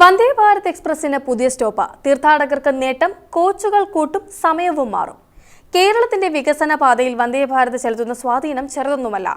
വന്ദേ ഭാരത് എക്സ്പ്രസിന് പുതിയ സ്റ്റോപ്പ്. തീർത്ഥാടകർക്ക് നേട്ടം കോച്ചുകൾ കൂട്ടും സമയവും മാറും. കേരളത്തിന്റെ വികസന പാതയിൽ വന്ദേ ഭാരത് ചെലുത്തുന്ന സ്വാധീനം ചെറുതൊന്നുമല്ല.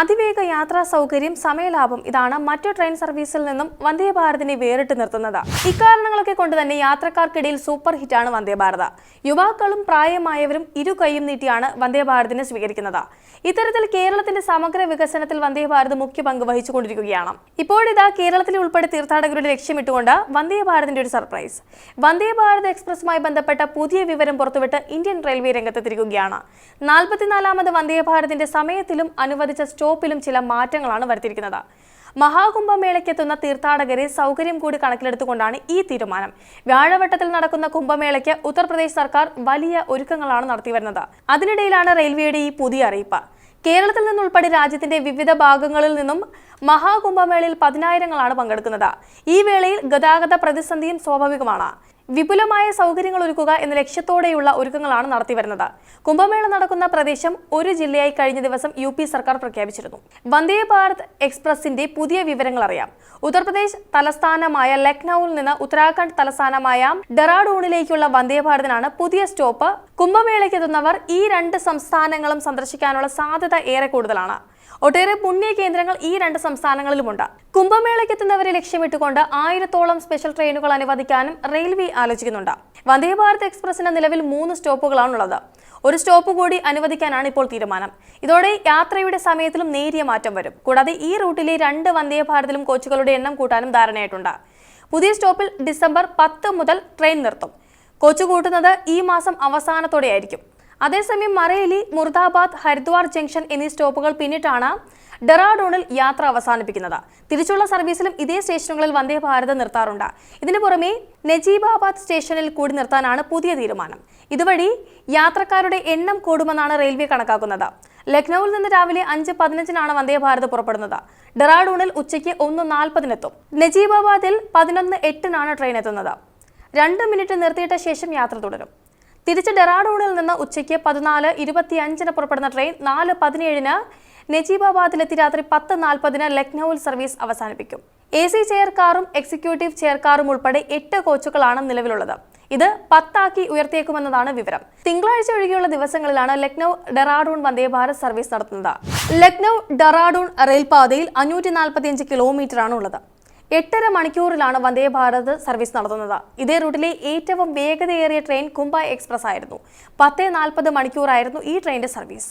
അതിവേഗ യാത്രാ സൗകര്യം സമയലാഭം ഇതാണ് മറ്റു ട്രെയിൻ സർവീസിൽ നിന്നും വന്ദേ ഭാരതിനെ വേറിട്ട് നിർത്തുന്നത്. ഇക്കാരണങ്ങളൊക്കെ കൊണ്ട് തന്നെ യാത്രക്കാർക്കിടയിൽ സൂപ്പർ ഹിറ്റാണ് വന്ദേ ഭാരത്. യുവാക്കളും പ്രായമായവരും ഇരു കൈയും നീട്ടിയാണ് വന്ദേ ഭാരതിനെ സ്വീകരിക്കുന്നത്. ഇത്തരത്തിൽ കേരളത്തിന്റെ സമഗ്ര വികസനത്തിൽ വന്ദേ ഭാരത് മുഖ്യ പങ്ക് വഹിച്ചുകൊണ്ടിരിക്കുകയാണ്. ഇപ്പോഴിതാ കേരളത്തിൽ ഉൾപ്പെടെ തീർത്ഥാടകരുടെ ലക്ഷ്യമിട്ടുകൊണ്ട് വന്ദേ ഭാരതിന്റെ ഒരു സർപ്രൈസ്. വന്ദേ ഭാരത് എക്സ്പ്രസുമായി ബന്ധപ്പെട്ട പുതിയ വിവരം പുറത്തുവിട്ട് ഇന്ത്യൻ റെയിൽവേ രംഗത്തെത്തിരിക്കുകയാണ് നാൽപ്പത്തിനാലാമത് വന്ദേ ഭാരതിന്റെ സമയത്തിലും അനുവദിച്ച സ്റ്റോപ്പിലും ചില മാറ്റങ്ങളാണ് വരുത്തിയിരിക്കുന്നത്. മഹാകുംഭമേളയ്ക്കെത്തുന്ന തീർത്ഥാടകരെ സൗകര്യം കൂടി കണക്കിലെടുത്തുകൊണ്ടാണ് ഈ തീരുമാനം. വ്യാഴവട്ടത്തിൽ നടക്കുന്ന കുംഭമേളയ്ക്ക് ഉത്തർപ്രദേശ് സർക്കാർ വലിയ ഒരുക്കങ്ങളാണ് നടത്തിവരുന്നത്. അതിനിടയിലാണ് റെയിൽവേയുടെ ഈ പുതിയ അറിയിപ്പ്. കേരളത്തിൽ നിന്നുൾപ്പെടെ രാജ്യത്തിന്റെ വിവിധ ഭാഗങ്ങളിൽ നിന്നും മഹാകുംഭമേളയിൽ പതിനായിരങ്ങളാണ് പങ്കെടുക്കുന്നത്. ഈ വേളയിൽ ഗതാഗത പ്രതിസന്ധിയും സ്വാഭാവികമാണ്. വിപുലമായ സൗകര്യങ്ങൾ ഒരുക്കുക എന്ന ലക്ഷ്യത്തോടെയുള്ള ഒരുക്കങ്ങളാണ് നടത്തിവരുന്നത് കുംഭമേള നടക്കുന്ന പ്രദേശം ഒരു ജില്ലയായി കഴിഞ്ഞ ദിവസം യു സർക്കാർ പ്രഖ്യാപിച്ചിരുന്നു. വന്ദേ ഭാരത് എക്സ്പ്രസിന്റെ പുതിയ വിവരങ്ങൾ അറിയാം. ഉത്തർപ്രദേശ് തലസ്ഥാനമായ ലക്നൌവിൽ നിന്ന് ഉത്തരാഖണ്ഡ് തലസ്ഥാനമായ ഡെറാഡൂണിലേക്കുള്ള വന്ദേ ഭാരതിനാണ് പുതിയ സ്റ്റോപ്പ്. കുംഭമേളയ്ക്കെത്തുന്നവർ ഈ രണ്ട് സംസ്ഥാനങ്ങളും സന്ദർശിക്കാനുള്ള സാധ്യത ഏറെ കൂടുതലാണ്. ഒട്ടേറെ പുണ്യ കേന്ദ്രങ്ങൾ ഈ രണ്ട് സംസ്ഥാനങ്ങളിലുമുണ്ട്. കുംഭമേളയ്ക്ക് എത്തുന്നവരെ ലക്ഷ്യമിട്ടുകൊണ്ട് ആയിരത്തോളം സ്പെഷ്യൽ ട്രെയിനുകൾ അനുവദിക്കാനും റെയിൽവേ ആലോചിക്കുന്നുണ്ട്. വന്ദേ ഭാരത് എക്സ്പ്രസിന് നിലവിൽ മൂന്ന് സ്റ്റോപ്പുകളാണുള്ളത്. ഒരു സ്റ്റോപ്പ് കൂടി അനുവദിക്കാനാണ് ഇപ്പോൾ തീരുമാനം. ഇതോടെ യാത്രയുടെ സമയത്തിലും നേരിയ മാറ്റം വരും. കൂടാതെ ഈ റൂട്ടിലെ രണ്ട് വന്ദേ ഭാരതിലും കോച്ചുകളുടെ എണ്ണം കൂട്ടാനും ധാരണയായിട്ടുണ്ട്. പുതിയ സ്റ്റോപ്പിൽ ഡിസംബർ പത്ത് മുതൽ ട്രെയിൻ നിർത്തും. കോച്ച് കൂട്ടുന്നത് ഈ മാസം അവസാനത്തോടെയായിരിക്കും. അതേസമയം മറേലി മുർദാബാദ് ഹരിദ്വാർ ജംഗ്ഷൻ എന്നീ സ്റ്റോപ്പുകൾ പിന്നിട്ടാണ് ഡെറാഡൂണിൽ യാത്ര അവസാനിപ്പിക്കുന്നത്. തിരിച്ചുള്ള സർവീസിലും ഇതേ സ്റ്റേഷനുകളിൽ വന്ദേ ഭാരത് നിർത്താറുണ്ട്. ഇതിനു പുറമെ നജീബാബാദ് സ്റ്റേഷനിൽ കൂടി നിർത്താനാണ് പുതിയ തീരുമാനം. ഇതുവഴി യാത്രക്കാരുടെ എണ്ണം കൂടുമെന്നാണ് റെയിൽവേ കണക്കാക്കുന്നത്. ലക്നൌവിൽ നിന്ന് രാവിലെ അഞ്ച് പതിനഞ്ചിനാണ് വന്ദേ ഭാരത് പുറപ്പെടുന്നത്. ഡെറാഡൂണിൽ ഉച്ചയ്ക്ക് ഒന്ന് നാൽപ്പതിനെത്തും. നജീബാബാദിൽ പതിനൊന്ന് എട്ടിനാണ് ട്രെയിൻ എത്തുന്നത്. രണ്ട് മിനിറ്റ് നിർത്തിയിട്ട ശേഷം യാത്ര തുടരും. തിരിച്ച് ഡെറാഡൂണിൽ നിന്ന് ഉച്ചയ്ക്ക് പതിനാല് ഇരുപത്തിയഞ്ചിന് പുറപ്പെടുന്ന ട്രെയിൻ നാല് പതിനേഴിന് നജീബാബാദിലെത്തി രാത്രി പത്ത് നാൽപ്പതിന് ലക്നൌവിൽ സർവീസ് അവസാനിപ്പിക്കും. എ സി ചെയർ കാറും എക്സിക്യൂട്ടീവ് ചെയർ കാറും ഉൾപ്പെടെ എട്ട് കോച്ചുകളാണ് നിലവിലുള്ളത്. ഇത് പത്താക്കി ഉയർത്തിയേക്കുമെന്നതാണ് വിവരം. തിങ്കളാഴ്ച ഒഴികെയുള്ള ദിവസങ്ങളിലാണ് ലക്നൌ ഡെറാഡൂൺ വന്ദേ ഭാരത് സർവീസ് നടത്തുന്നത്. ലക്നൌ ഡെറാഡൂൺ റെയിൽപാതയിൽ അഞ്ഞൂറ്റി നാൽപ്പത്തിയഞ്ച് കിലോമീറ്ററാണ് ഉള്ളത് എട്ടര മണിക്കൂറിലാണ് വന്ദേ ഭാരത് സർവീസ് നടത്തുന്നത്. ഇതേ റൂട്ടിലെ ഏറ്റവും വേഗതയേറിയ ട്രെയിൻ കുംബ എക്സ്പ്രസ് ആയിരുന്നു പത്ത് നാൽപ്പത് മണിക്കൂറായിരുന്നു ഈ ട്രെയിനിന്റെ സർവീസ്.